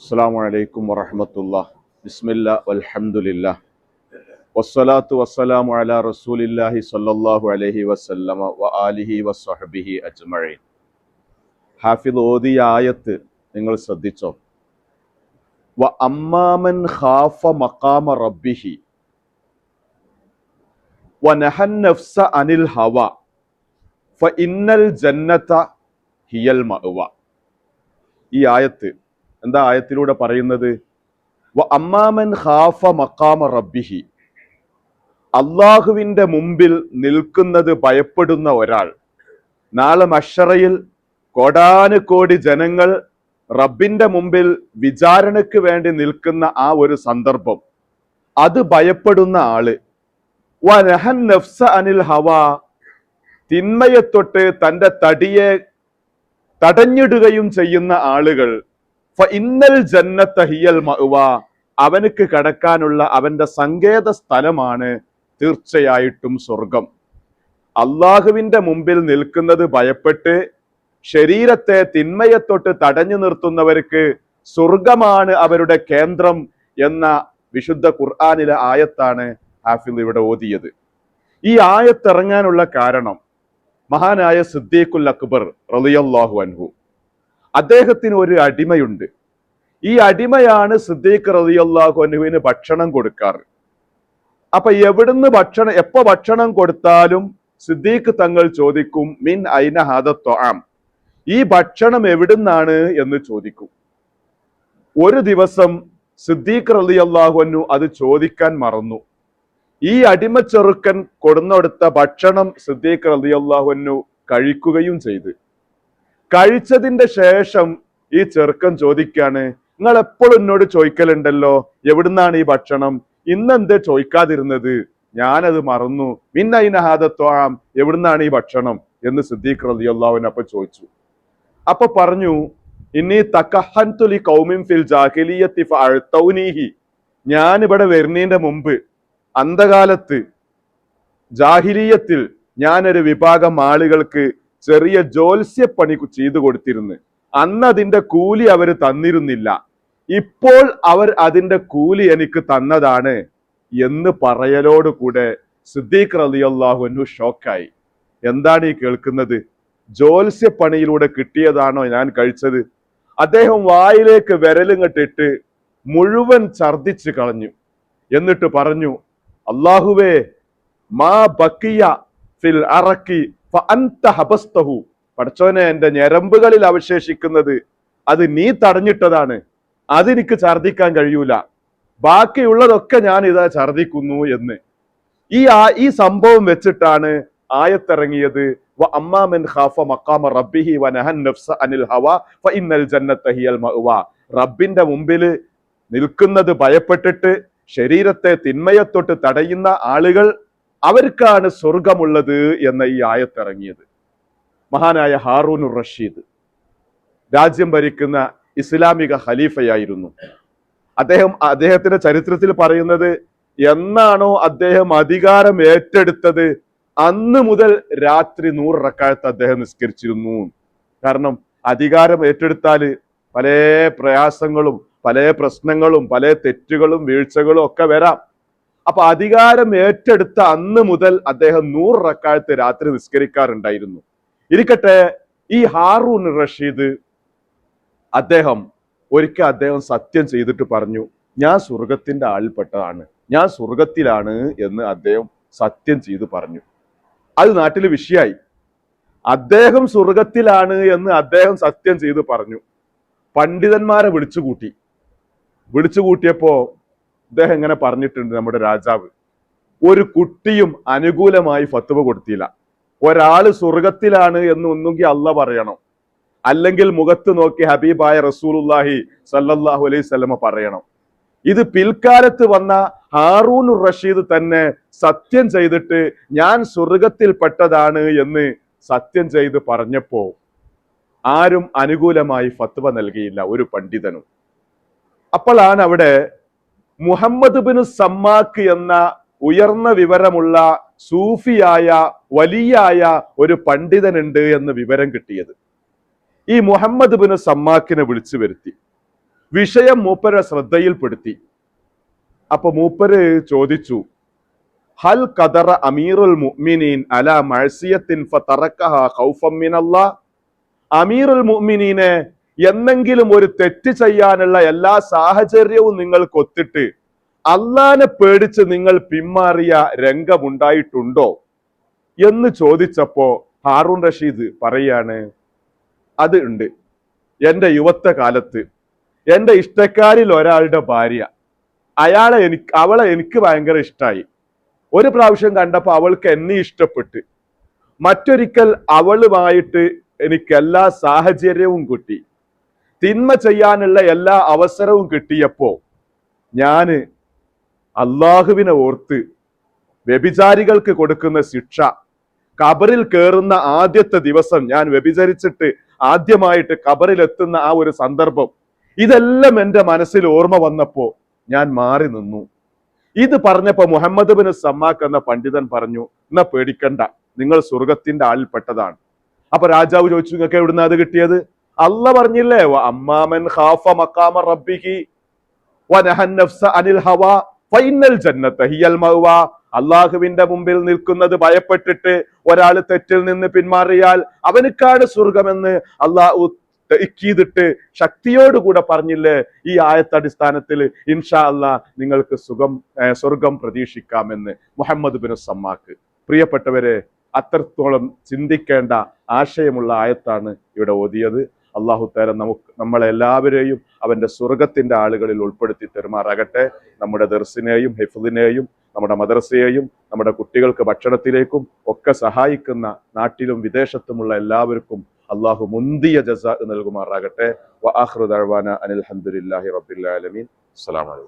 അസ്സാം വലൈക്കും വറഹമത്തുള്ള. ബിസ്മില്ല വൽഹംദുലില്ല. വസ്സലാത്തു വസ്സലാമു അലാ റസൂലില്ലാഹി സ്വല്ലല്ലാഹു അലൈഹി വസല്ലമ വ ആലിഹി വസ്വഹബിഹി അജ്മഈൻ. ഹാഫിദ് ഓതിയ ആയത്ത് നിങ്ങൾ ശ്രദ്ധിച്ചോ? വ അമ്മാമൻ ഖാഫ മഖാമ റബ്ബിഹി. വ നഹൻ നഫ്സ അനിൽ ഹവ. ഫ ഇന്നൽ ജന്നത ഹിയൽ മഅവ. ഈ ആയത്ത് എന്താ ആയത്തിലൂടെ പറയുന്നത്? അമ്മാമൻ ഖാഫ മഖാമ റബ്ബിഹി. അള്ളാഹുവിന്റെ മുമ്പിൽ നിൽക്കുന്നത് ഭയപ്പെടുന്ന ഒരാൾ. നാളെ മഷറയിൽ കോടാനുകോടി ജനങ്ങൾ റബ്ബിന്റെ മുമ്പിൽ വിചാരണയ്ക്ക് വേണ്ടി നിൽക്കുന്ന ആ ഒരു സന്ദർഭം. അത് ഭയപ്പെടുന്ന ആൾ. വ നഹൻ നഫ്സ അനിൽ ഹവ. തിന്മയെ തൊട്ട് തന്റെ തടിയെ തടഞ്ഞിടുകയും ചെയ്യുന്ന ആളുകൾ ഇന്നൽ ജന്നത്ത ഹിയൽ മഅവ. അവനക്ക് കടക്കാനുള്ള അവന്റെ സങ്കേത സ്ഥലമാണ് തീർച്ചയായിട്ടും സ്വർഗം. അള്ളാഹുവിന്റെ മുമ്പിൽ നിൽക്കുന്നത് ഭയപ്പെട്ട് ശരീരത്തെ തിന്മയെ തൊട്ട് തടഞ്ഞു നിർത്തുന്നവർക്ക് സ്വർഗമാണ് അവരുടെ കേന്ദ്രം എന്ന വിശുദ്ധ ഖുർആാനിലെ ആയത്താണ് ഹാഫിൽ ഇവിടെ ഓതിയത്. ഈ ആയത്തിറങ്ങാനുള്ള കാരണം മഹാനായ സിദ്ദീഖുൽ അക്ബർ റളിയല്ലാഹു അൻഹു. അദ്ദേഹത്തിന് ഒരു അടിമയുണ്ട്. ഈ അടിമയാണ് സിദ്ദീഖ് റളിയല്ലാഹു അനുവിന് ഭക്ഷണം കൊടുക്കാറ്. അപ്പൊ എവിടുന്ന് ഭക്ഷണം എപ്പോ ഭക്ഷണം കൊടുത്താലും സിദ്ദീഖ് തങ്ങൾ ചോദിക്കും മിൻ ഐന ഹാദ ത്വആം ഈ ഭക്ഷണം എവിടുന്നാണ് എന്ന് ചോദിക്കും. ഒരു ദിവസം സിദ്ദീഖ് റളിയല്ലാഹു അൻഹു അത് ചോദിക്കാൻ മറന്നു. ഈ അടിമ ചെറുക്കൻ കൊടുന്നെടുത്ത ഭക്ഷണം സിദ്ദീഖ് റളിയല്ലാഹു അൻഹു കഴിക്കുകയും ചെയ്തു. കഴിച്ചതിന്റെ ശേഷം ഈ ചെറുക്കൻ ചോദിക്കാണ് നിങ്ങൾ എപ്പോഴും എന്നോട് ചോദിക്കലുണ്ടല്ലോ എവിടുന്നാണ് ഈ ഭക്ഷണം? ഇന്നെന്തേ ചോദിക്കാതിരുന്നത്? ഞാനത് മറന്നു. മിന്നൈനഹാദത്വാം എവിടുന്നാണ് ഈ ഭക്ഷണം? എന്ന് സിദ്ദീഖ് റളിയല്ലാഹുവിന് അപ്പൊ ചോദിച്ചു. അപ്പൊ പറഞ്ഞു ഇനി തക്കഹൻതുലി കൗമിൻ ഫിൽ ജാഹിലിയത്തി ഞാൻ ഇവിടെ വരുന്നതിന്റെ മുമ്പ് അന്ധകാലത്ത് ജാഹിലിയത്തിൽ ഞാനൊരു വിഭാഗം ആളുകൾക്ക് ചെറിയ ജോത്സ്യപ്പണി ചെയ്തു കൊടുത്തിരുന്നു. അന്ന് അതിന്റെ കൂലി അവർ തന്നിരുന്നില്ല. ഇപ്പോൾ അവർ അതിന്റെ കൂലി എനിക്ക് തന്നതാണ് എന്ന് പറയലോട് കൂടെ സിദ്ദീഖ് റലിയല്ലാഹുനു ഷോക്കായി. എന്താണ് ഈ കേൾക്കുന്നത്? ജോത്സ്യപ്പണിയിലൂടെ കിട്ടിയതാണോ ഞാൻ കഴിച്ചത്? അദ്ദേഹം വായിലേക്ക് വിരലിങ്ങട്ടിട്ട് മുഴുവൻ ഛർദിച്ച് കളഞ്ഞു. എന്നിട്ട് പറഞ്ഞു അള്ളാഹുവേ മാ ബക്കിയ ഫിൽ അറക്കി ഹബസ്തഹു. പഠിച്ചവനെ എന്റെ ഞരമ്പുകളിൽ അവശേഷിക്കുന്നത് അത് നീ തടഞ്ഞിട്ടതാണ്. അതെനിക്ക് ഛർദിക്കാൻ കഴിയൂല. ബാക്കിയുള്ളതൊക്കെ ഞാൻ ഇതാ ഛർദിക്കുന്നു എന്ന്. ഈ ആ ഈ സംഭവം വെച്ചിട്ടാണ് ആയത്തിറങ്ങിയത്. അമ്മാമൻ ഖാഫ റബ്ബിഹി അനിൽ റബ്ബിന്റെ മുമ്പിൽ നിൽക്കുന്നത് ഭയപ്പെട്ടിട്ട് ശരീരത്തെ തിന്മയെ തൊട്ട് തടയുന്ന ആളുകൾ അവർക്കാണ് സ്വർഗമുള്ളത് എന്ന ഈ ആയത്തിറങ്ങിയത്. മഹാനായ ഹാറൂനുർ റഷീദ് രാജ്യം ഭരിക്കുന്ന ഇസ്ലാമിക ഖലീഫയായിരുന്നു. അദ്ദേഹം അദ്ദേഹത്തിന്റെ ചരിത്രത്തിൽ പറയുന്നത് എന്നാണോ അദ്ദേഹം അധികാരം ഏറ്റെടുത്തത്? അന്ന് മുതൽ രാത്രി നൂറ് റക്കായത്ത് അദ്ദേഹം നിസ്കരിച്ചിരുന്നു. കാരണം അധികാരം ഏറ്റെടുത്താൽ പല പ്രയാസങ്ങളും പല പ്രശ്നങ്ങളും പല തെറ്റുകളും വീഴ്ചകളും ഒക്കെ വരാം. അപ്പൊ അധികാരം ഏറ്റെടുത്ത അന്ന് മുതൽ അദ്ദേഹം നൂറ് റക്കായത്ത് രാത്രി നിസ്കരിക്കാറുണ്ടായിരുന്നു. ഇരിക്കട്ടെ ഈ ഹാറൂൺ റഷീദ് അദ്ദേഹം ഒരിക്കൽ അദ്ദേഹം സത്യം ചെയ്തിട്ട് പറഞ്ഞു ഞാൻ സ്വർഗത്തിന്റെ ആളിൽപ്പെട്ടതാണ് ഞാൻ സ്വർഗത്തിലാണ് എന്ന് അദ്ദേഹം സത്യം ചെയ്ത് പറഞ്ഞു. അത് നാട്ടിൽ വിഷയായി. അദ്ദേഹം സ്വർഗത്തിലാണ് എന്ന് അദ്ദേഹം സത്യം ചെയ്ത് പറഞ്ഞു. പണ്ഡിതന്മാരെ വിളിച്ചുകൂട്ടി. വിളിച്ചുകൂട്ടിയപ്പോ അദ്ദേഹം ഇങ്ങനെ പറഞ്ഞിട്ടുണ്ട് നമ്മുടെ രാജാവ്. ഒരു കുട്ടിയും അനുകൂലമായി ഫത്തുവ കൊടുത്തില്ല. ഒരാൾ സ്വർഗത്തിലാണ് എന്ന് ഒന്നുകിൽ അല്ല പറയണം. അല്ലെങ്കിൽ മുഖത്ത് നോക്കി ഹബീബായ റസൂലുല്ലാഹി സല്ലല്ലാഹു അലൈഹി സ്വലമ പറയണം. ഇത് പിൽക്കാലത്ത് വന്ന ഹാറൂൻ റഷീദ് തന്നെ സത്യം ചെയ്തിട്ട് ഞാൻ സ്വർഗത്തിൽ പെട്ടതാണ് എന്ന് സത്യം ചെയ്ത് പറഞ്ഞപ്പോ ആരും അനുകൂലമായി ഫത്വ നൽകിയില്ല ഒരു പണ്ഡിതനും. അപ്പോഴാണ് അവിടെ മുഹമ്മദ് ബിൻ സമ്മാക്ക് എന്ന ഉയർന്ന വിവരമുള്ള സൂഫിയായ വലിയായ ഒരു പണ്ഡിതനുണ്ട് എന്ന് വിവരം കിട്ടിയത്. ഈ മുഹമ്മദ് ബിൻ സമ്മാക്കിനെ വിളിച്ചു വരുത്തി. വിഷയം മൂപ്പരെ ശ്രദ്ധയിൽപ്പെടുത്തി. അപ്പൊ മൂപ്പര് ചോദിച്ചു ഹൽ കദറ അമീറുൽ മുഅ്മിനീൻ അല മഅസിയത്തിൻ ഫതറക്കഹ ഖൗഫം മിനല്ലാഹ് അമീറുൽ മുഅ്മിനീനെ എന്നെങ്കിലും ഒരു തെറ്റ് ചെയ്യാനുള്ള എല്ലാ സാഹചര്യവും നിങ്ങൾക്ക് ഒത്തിട്ട് അള്ളാനെ പേടിച്ച് നിങ്ങൾ പിന്മാറിയ രംഗമുണ്ടായിട്ടുണ്ടോ എന്ന് ചോദിച്ചപ്പോ ഹാറൂൺ റഷീദ് പറയാണ് അത് ഉണ്ട്. എന്റെ യുവത്വ കാലത്ത് എന്റെ ഇഷ്ടക്കാരിൽ ഒരാളുടെ ഭാര്യ അയാളെ എനിക്ക് അവളെ എനിക്ക് ഭയങ്കര ഇഷ്ടമായി ഒരു പ്രാവശ്യം കണ്ടപ്പോൾ അവൾക്ക് എന്നെ ഇഷ്ടപ്പെട്ട്. മറ്റൊരിക്കൽ അവളുമായിട്ട് എനിക്ക് എല്ലാ സാഹചര്യവും കിട്ടി. തിന്മ ചെയ്യാനുള്ള എല്ലാ അവസരവും കിട്ടിയപ്പോ ഞാൻ അള്ളാഹുവിനെ ഓർത്ത് വ്യഭിചാരികൾക്ക് കൊടുക്കുന്ന ശിക്ഷ കബറിൽ കയറുന്ന ആദ്യത്തെ ദിവസം ഞാൻ വ്യഭിചരിച്ചിട്ട് ആദ്യമായിട്ട് കബറിൽ എത്തുന്ന ആ ഒരു സന്ദർഭം ഇതെല്ലാം എന്റെ മനസ്സിൽ ഓർമ്മ വന്നപ്പോ ഞാൻ മാറി നിന്നു. ഇത് പറഞ്ഞപ്പോ മുഹമ്മദ് ബിൻ സമ്മാക്ക് എന്ന പണ്ഡിതൻ പറഞ്ഞു എന്നാ പേടിക്കണ്ട നിങ്ങൾ സ്വർഗത്തിന്റെ ആളിൽപ്പെട്ടതാണ്. അപ്പൊ രാജാവ് ചോദിച്ചു നിങ്ങൾക്ക് എവിടുന്ന അത് കിട്ടിയത്? അല്ല പറഞ്ഞില്ലേ "വ അമ്മാമൻ ഖാഫ മഖാമ റബ്ബിഹി വനഹൻ നഫ്സ അനിൽ ഹവാ ഫൈനൽ ജന്നത്ത് ഹിയൽ മഅ്വ. അള്ളാഹുവിന്റെ മുമ്പിൽ നിൽക്കുന്നത് ഭയപ്പെട്ടിട്ട് ഒരാൾ തെറ്റിൽ നിന്ന് പിന്മാറിയാൽ അവനുക്കാണ് സ്വർഗമെന്ന് അള്ളാഹു ചെയ്തിട്ട് ശക്തിയോടുകൂടെ പറഞ്ഞില്ലേ ഈ ആയത്തടിസ്ഥാനത്തിൽ ഇൻഷാ അല്ല നിങ്ങൾക്ക് സുഖം സ്വർഗം പ്രതീക്ഷിക്കാമെന്ന് മുഹമ്മദ് ബിൻ സമ്മാക്ക്. പ്രിയപ്പെട്ടവരെ അത്രത്തോളം ചിന്തിക്കേണ്ട ആശയമുള്ള ആയത്താണ് ഇവിടെ ഓതിയത്. അള്ളാഹു തആല നമുക്ക് നമ്മളെല്ലാവരെയും അവന്റെ സ്വർഗത്തിന്റെ ആളുകളിൽ ഉൾപ്പെടുത്തി തെരുമാറാകട്ടെ. നമ്മുടെ ദർസിനെയും ഹിഫ്ദിനെയും നമ്മുടെ മദ്രസയെയും നമ്മുടെ കുട്ടികൾക്ക് ഭക്ഷണത്തിലേക്കും ഒക്കെ സഹായിക്കുന്ന നാട്ടിലും വിദേശത്തുമുള്ള എല്ലാവർക്കും അള്ളാഹു മുന്തിയ ജസ നൽകുമാറാകട്ടെ. വ ആഖിറു ദഅ്വാന അനിൽ ഹംദുലില്ലാഹി റബ്ബിൽ ആലമീൻ. അസ്സലാമു അലൈക്കും.